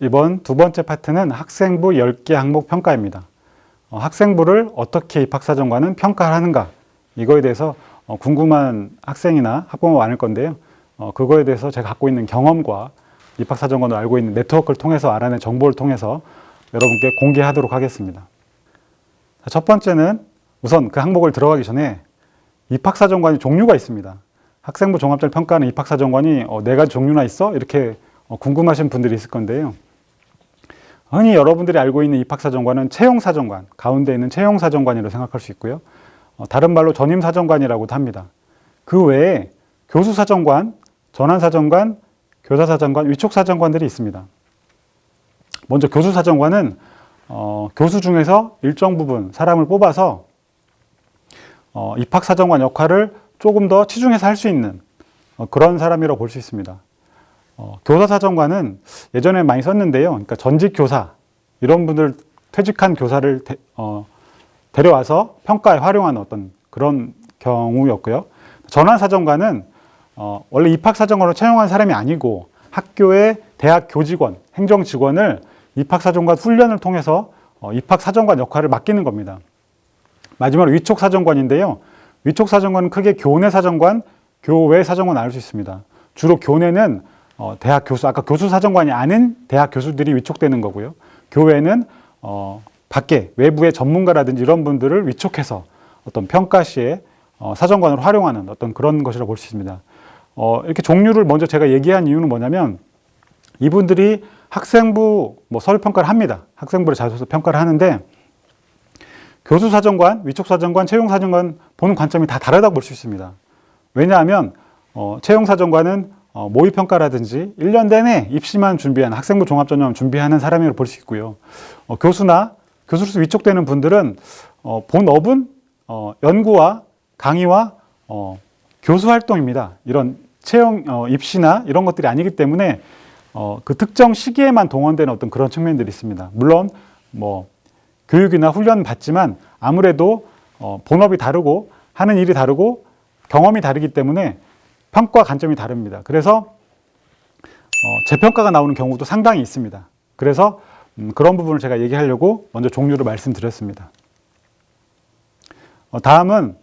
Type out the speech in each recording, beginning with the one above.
이번 두 번째 파트는 학생부 10개 항목 평가입니다. 어, 학생부를 어떻게 입학사정관은 평가하는가 이거에 대해서 어, 궁금한 학생이나 학부모가 많을 건데요. 어, 그거에 대해서 제가 갖고 있는 경험과 입학사정관을 알고 있는 네트워크를 통해서 알아낸 정보를 통해서 여러분께 공개하도록 하겠습니다. 자, 첫 번째는 우선 그 항목을 들어가기 전에 입학사정관이 종류가 있습니다. 학생부 종합자를 평가하는 입학사정관이 어, 네 가지 종류나 있어? 이렇게 어, 궁금하신 분들이 있을 건데요. 흔히 여러분들이 알고 있는 입학사정관은 채용사정관, 가운데 있는 채용사정관이라고 생각할 수 있고요. 어, 다른 말로 전임사정관이라고도 합니다. 그 외에 교수사정관, 전환사정관, 교사사정관, 위촉사정관들이 있습니다. 먼저 교수사정관은 어, 교수 중에서 일정 부분 사람을 뽑아서 어, 입학사정관 역할을 조금 더 치중해서 할 수 있는 어, 그런 사람이라고 볼 수 있습니다. 어, 교사사정관은 예전에 많이 썼는데요. 그러니까 전직 교사 이런 분들 퇴직한 교사를 데, 어, 데려와서 평가에 활용하는 어떤 그런 경우였고요. 전환사정관은 어, 원래 입학사정관으로 채용한 사람이 아니고 학교의 대학 교직원, 행정직원을 입학사정관 훈련을 통해서 어, 입학사정관 역할을 맡기는 겁니다. 마지막으로 위촉사정관인데요. 위촉사정관은 크게 교내 사정관, 교외 사정관 나눌 수 있습니다. 주로 교내는 어, 대학 교수, 아까 교수 사정관이 아닌 대학 교수들이 위촉되는 거고요. 교외는 어, 밖에 외부의 전문가라든지 이런 분들을 위촉해서 어떤 평가 시에 어, 사정관으로 활용하는 어떤 그런 것이라고 볼 수 있습니다. 어, 이렇게 종류를 먼저 제가 얘기한 이유는 뭐냐면 이분들이 학생부 뭐 서류 평가를 합니다. 학생부를 자소서 평가를 하는데 교수 사정관, 위촉 사정관, 채용 사정관 보는 관점이 다 다르다고 볼 수 있습니다. 왜냐하면 어, 채용 사정관은 어, 모의 평가라든지 1년 내내 입시만 준비하는 학생부 종합 전형 준비하는 사람이라고 볼 수 있고요. 어, 교수나 교수로서 위촉되는 분들은 어, 본업은 어, 연구와 강의와 어, 교수 활동입니다. 이런 채용 어, 입시나 이런 것들이 아니기 때문에 어, 그 특정 시기에만 동원되는 어떤 그런 측면들이 있습니다. 물론 뭐 교육이나 훈련 받지만 아무래도 어, 본업이 다르고 하는 일이 다르고 경험이 다르기 때문에 평가 관점이 다릅니다. 그래서 어, 재평가가 나오는 경우도 상당히 있습니다. 그래서 음, 그런 부분을 제가 얘기하려고 먼저 종류를 말씀드렸습니다. 어, 다음은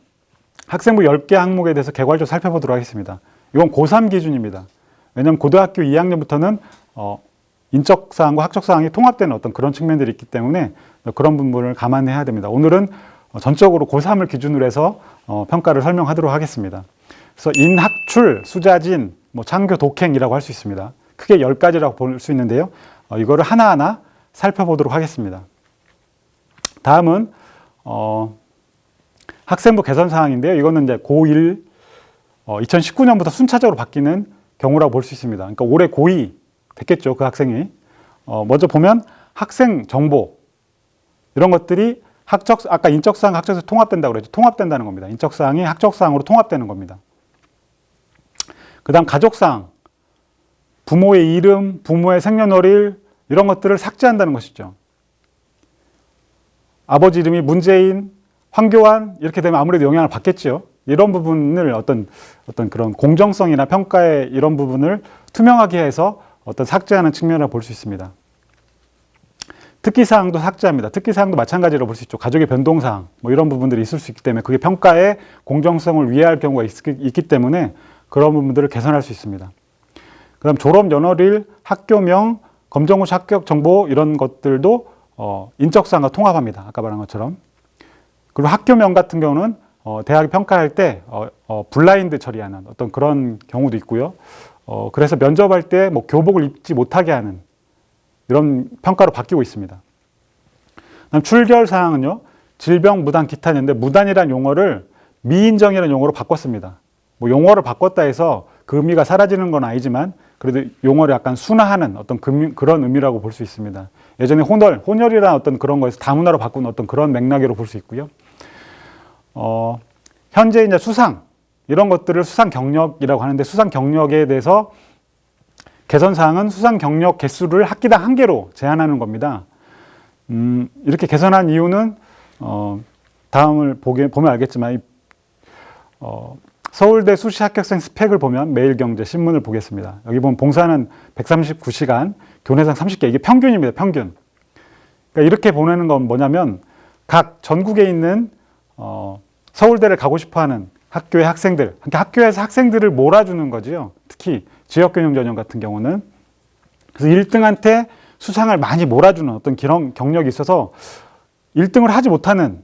학생부 10개 항목에 대해서 개괄적으로 살펴보도록 하겠습니다. 이건 고3 기준입니다. 왜냐하면 고등학교 2학년부터는 어, 인적 사항과 학적 사항이 통합되는 어떤 그런 측면들이 있기 때문에 그런 부분을 감안해야 됩니다. 오늘은 어, 전적으로 고3을 기준으로 해서 어, 평가를 설명하도록 하겠습니다. 그래서 인학출, 수자진, 뭐 창교, 독행이라고 할 수 있습니다. 크게 10가지라고 볼 수 있는데요. 어, 이거를 하나하나 살펴보도록 하겠습니다. 다음은 어, 학생부 개선 사항인데요. 이거는 이제 고1 어, 2019년부터 순차적으로 바뀌는 경우라고 볼 수 있습니다. 그러니까 올해 고2 됐겠죠. 그 학생이. 어, 먼저 보면 학생 정보 이런 것들이 학적 아까 인적 사항 학적에서 통합된다고 그랬죠. 통합된다는 겁니다. 인적 사항이 학적 사항으로 통합되는 겁니다. 그 다음 가족사항 부모의 이름, 부모의 생년월일 이런 것들을 삭제한다는 것이죠. 아버지 이름이 문재인, 황교안 이렇게 되면 아무래도 영향을 받겠죠. 이런 부분을 어떤 어떤 그런 공정성이나 평가의 이런 부분을 투명하게 해서 어떤 삭제하는 측면을 볼 수 있습니다. 특기 사항도 삭제합니다. 특기 사항도 마찬가지로 볼 수 있죠. 가족의 변동 사항 뭐 이런 부분들이 있을 수 있기 때문에 그게 평가의 공정성을 위해할 경우가 있, 있기 때문에 그런 부분들을 개선할 수 있습니다. 그다음 졸업 연월일, 학교명, 검정 후 합격 정보 이런 것들도 어, 인적 사항과 통합합니다. 아까 말한 것처럼. 그리고 학교명 같은 경우는 어, 대학이 평가할 때 어, 어, 블라인드 처리하는 어떤 그런 경우도 있고요. 어, 그래서 면접할 때 뭐 교복을 입지 못하게 하는 이런 평가로 바뀌고 있습니다. 그다음 출결 사항은요. 질병, 무단, 기타인데 무단이라는 용어를 미인정이라는 용어로 바꿨습니다. 뭐 용어를 바꿨다 해서 그 의미가 사라지는 건 아니지만 그래도 용어를 약간 순화하는 어떤 그, 그런 의미라고 볼 수 있습니다. 예전에 혼혈, 혼혈이라는 어떤 그런 거에서 다문화로 바꾼 어떤 그런 맥락으로 볼 수 있고요. 어, 현재 이제 수상 이런 것들을 수상 경력이라고 하는데 수상 경력에 대해서 개선 사항은 수상 경력 개수를 학기당 한 개로 제한하는 겁니다. 음, 이렇게 개선한 이유는 어, 다음을 보게 보면 알겠지만 이, 어, 서울대 수시 합격생 스펙을 보면 매일경제 신문을 보겠습니다. 여기 보면 봉사는 139시간, 교내상 30개 이게 평균입니다. 평균. 그러니까 이렇게 보내는 건 뭐냐면 각 전국에 있는 어, 서울대를 가고 싶어하는 학교의 학생들, 그러니까 학교에서 학생들을 몰아주는 거지요. 특히 지역균형 전형 같은 경우는 그래서 1등한테 수상을 많이 몰아주는 어떤 기런 경력이 있어서 1등을 하지 못하는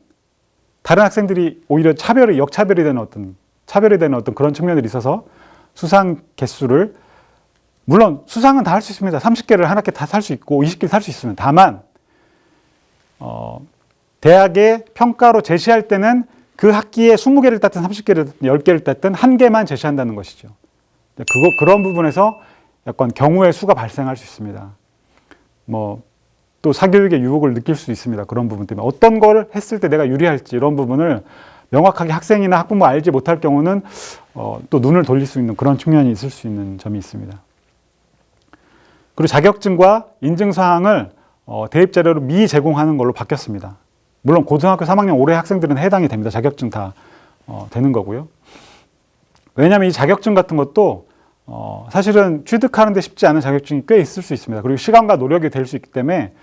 다른 학생들이 오히려 차별이 역차별이 되는 어떤 차별이 되는 어떤 그런 측면들이 있어서 수상 개수를 물론 수상은 다 할 수 있습니다. 30개를 한 학기 다살 수 있고 20개 살 수 있으면 다만 어, 대학의 평가로 제시할 때는 그 학기에 20개를 땄든 30개를 땄든 10개를 땄든 한 개만 제시한다는 것이죠. 그거 그런 부분에서 약간 경우의 수가 발생할 수 있습니다. 뭐 또 사교육의 유혹을 느낄 수 있습니다. 그런 부분 때문에 어떤 걸 했을 때 내가 유리할지 이런 부분을 명확하게 학생이나 학부모 알지 못할 경우는 어, 또 눈을 돌릴 수 있는 그런 측면이 있을 수 있는 점이 있습니다. 그리고 자격증과 인증 사항을 어, 대입 자료로 미 제공하는 걸로 바뀌었습니다. 물론 고등학교 3학년 올해 학생들은 해당이 됩니다. 자격증 다 어, 되는 거고요. 왜냐하면 이 자격증 같은 것도 어, 사실은 취득하는데 쉽지 않은 자격증이 꽤 있을 수 있습니다. 그리고 시간과 노력이 될 수 있기 때문에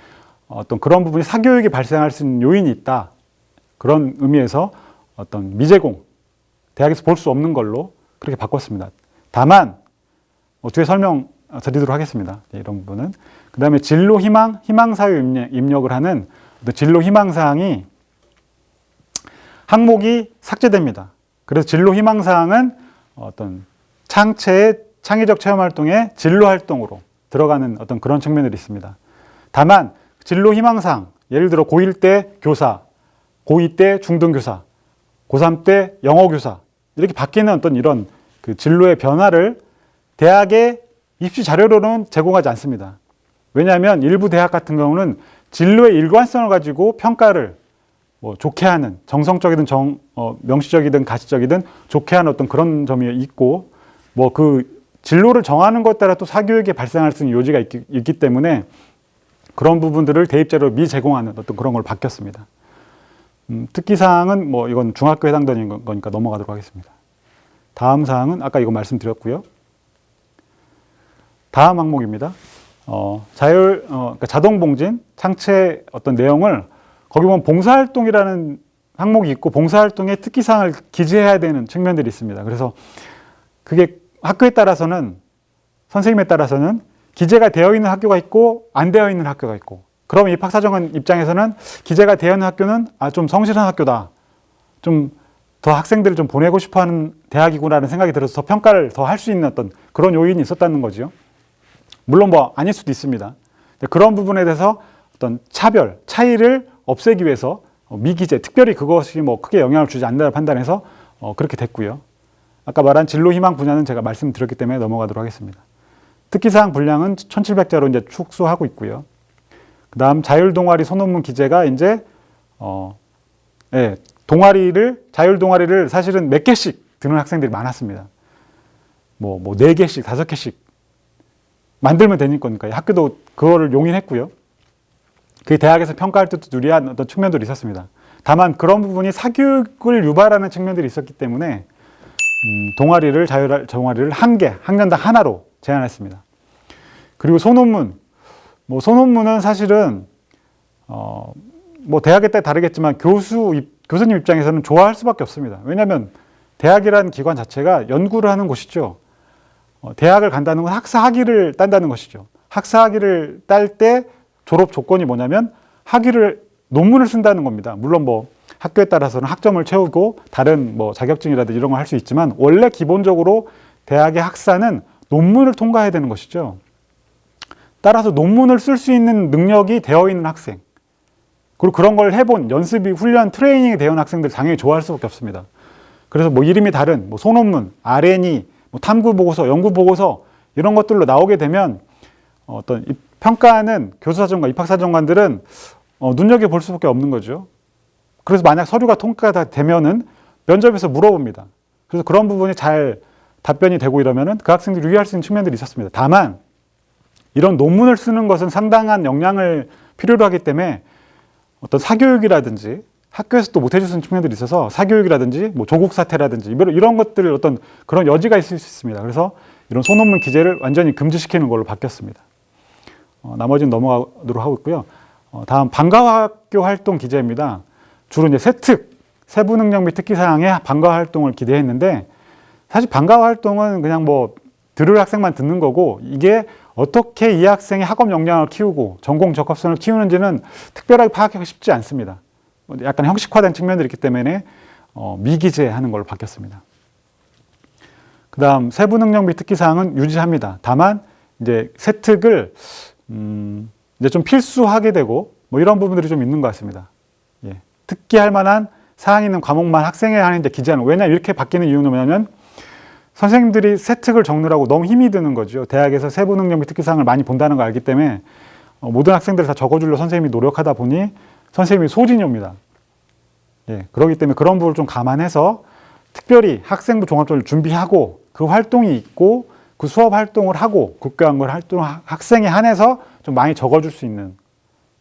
어떤 그런 부분이 사교육이 발생할 수 있는 요인이 있다. 그런 의미에서 어떤 미제공, 대학에서 볼 수 없는 걸로 그렇게 바꿨습니다. 다만 어, 뒤에 설명 드리도록 하겠습니다. 네, 이런 부분은 그 다음에 진로 희망 희망 사유 입력, 입력 을 하는 진로 희망 사항이 항목이 삭제됩니다. 그래서 진로 희망 사항은 어떤 창체의 창의적 체험 활동의 진로 활동으로 들어가는 어떤 그런 측면들이 있습니다. 다만 진로 희망 사항 예를 들어 고1 때 교사, 고2 때 중등교사, 고3 때 영어 교사 이렇게 바뀌는 어떤 이런 그 진로의 변화를 대학의 입시 자료로는 제공하지 않습니다. 왜냐하면 일부 대학 같은 경우는 진로의 일관성을 가지고 평가를 뭐 좋게 하는 정성적이든 정, 어, 명시적이든 가시적이든 좋게 하는 어떤 그런 점이 있고 뭐 그 진로를 정하는 것에 따라 또 사교육에 발생할 수 있는 요지가 있기, 있기 때문에 그런 부분들을 대입자로 미제공하는 어떤 그런 걸 바뀌었습니다. 음, 특기 사항은 뭐 이건 중학교에 해당되는 거니까 넘어가도록 하겠습니다. 다음 사항은 아까 이거 말씀드렸고요. 다음 항목입니다. 어, 자율 어, 그러니까 자동 봉진 창체 어떤 내용을 거기 보면 봉사활동이라는 항목이 있고 봉사활동의 특기 사항을 기재해야 되는 측면들이 있습니다. 그래서 그게 학교에 따라서는 선생님에 따라서는 기재가 되어 있는 학교가 있고 안 되어 있는 학교가 있고 그럼 이 박사정원 입장에서는 기재가 있는 학교는 아 좀 성실한 학교다. 좀 더 학생들을 좀 보내고 싶어 하는 대학이구나라는 생각이 들어서 더 평가를 더 할 수 있는 어떤 그런 요인이 있었다는 거죠. 물론 뭐 아닐 수도 있습니다. 그런 부분에 대해서 어떤 차별, 차이를 없애기 위해서 미기재, 특별히 그것이 뭐 크게 영향을 주지 않는다 판단해서 어 그렇게 됐고요. 아까 말한 진로 희망 분야는 제가 말씀드렸기 때문에 넘어가도록 하겠습니다. 특기사항 분량은 1700자로 이제 축소하고 있고요. 그 다음 자율 동아리 소논문 기재가 이제, 어, 예, 동아리를, 자율 동아리를 사실은 몇 개씩 드는 학생들이 많았습니다. 뭐, 뭐, 네 개씩, 다섯 개씩 만들면 되는 거니까 학교도 그거를 용인했고요. 그 대학에서 평가할 때도 유리한 어떤 측면들이 있었습니다. 다만 그런 부분이 사교육을 유발하는 측면들이 있었기 때문에 음, 동아리를 자율 동아리를 한 개, 학년당 하나로 제한했습니다. 그리고 소논문, 뭐 소논문은 사실은 어, 뭐 대학에 따라 다르겠지만 교수 교수님 입장에서는 좋아할 수밖에 없습니다. 왜냐하면 대학이라는 기관 자체가 연구를 하는 곳이죠. 어, 대학을 간다는 건 학사 학위를 딴다는 것이죠. 학사 학위를 딸 때 졸업 조건이 뭐냐면 학위를 논문을 쓴다는 겁니다. 물론 뭐 학교에 따라서는 학점을 채우고 다른 뭐 자격증이라든지 이런 걸 할 수 있지만 원래 기본적으로 대학의 학사는 논문을 통과해야 되는 것이죠. 따라서 논문을 쓸 수 있는 능력이 되어 있는 학생 그리고 그런 걸 해본 연습이 훈련 트레이닝이 되어 있는 학생들 당연히 좋아할 수밖에 없습니다. 그래서 뭐 이름이 다른 뭐 소논문, R&E, 뭐 탐구 보고서, 연구 보고서 이런 것들로 나오게 되면 어떤 평가하는 교수사정관, 입학사정관들은 어, 눈여겨 볼 수밖에 없는 거죠. 그래서 만약 서류가 통과가 되면은 면접에서 물어봅니다. 그래서 그런 부분이 잘 답변이 되고 이러면은 그 학생들이 유의할 수 있는 측면들이 있었습니다. 다만 이런 논문을 쓰는 것은 상당한 역량을 필요로 하기 때문에 어떤 사교육이라든지 학교에서 또 있는 측면들이 있어서 사교육이라든지 뭐 조국 사태라든지 이런 이런 것들 어떤 그런 여지가 있을 수 있습니다. 그래서 이런 소논문 기재를 완전히 금지시키는 걸로 바뀌었습니다. 어, 나머지는 넘어가도록 하고 있고요. 어, 다음 방과학교 활동 기재입니다. 주로 이제 세특 세부 능력 및 특기 사항의 방과 활동을 기대했는데 사실 방과 활동은 그냥 뭐 들을 학생만 듣는 거고 이게 어떻게 이 학생의 학업 역량을 키우고 전공 적합성을 키우는지는 특별하게 파악하기 쉽지 않습니다. 뭐 약간 형식화된 측면들이 있기 때문에 어, 미기재하는 걸로 바뀌었습니다. 그 다음 세부 능력 및 특기 사항은 유지합니다. 다만 이제 세특을 음, 이제 좀 필수하게 되고 뭐 이런 부분들이 좀 있는 것 같습니다. 예. 특기할 만한 사항 있는 과목만 학생에 이제 기재하는 거. 왜냐 이렇게 바뀌는 이유는 뭐냐면 선생님들이 세특을 적느라고 너무 힘이 드는 거죠. 대학에서 세부 능력 및 특기 사항을 많이 본다는 걸 알기 때문에 어, 모든 학생들을 다 적어주려 선생님이 노력하다 보니 선생님이 소진이 옵니다. 예, 그렇기 때문에 그런 부분을 좀 감안해서 특별히 학생부 종합전을 준비하고 그 활동이 있고 그 수업 활동을 하고 국가한 활동 학생에 한해서 좀 많이 적어줄 수 있는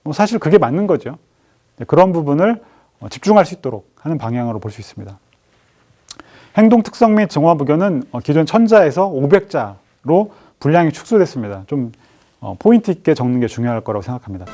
뭐 사실 그게 맞는 거죠. 네, 그런 부분을 어, 집중할 수 있도록 하는 방향으로 볼 수 있습니다. 행동 특성 및 증화 부견은 어, 기존 천자에서 500자로 분량이 축소됐습니다. 좀 어, 포인트 있게 적는 게 중요할 거라고 생각합니다.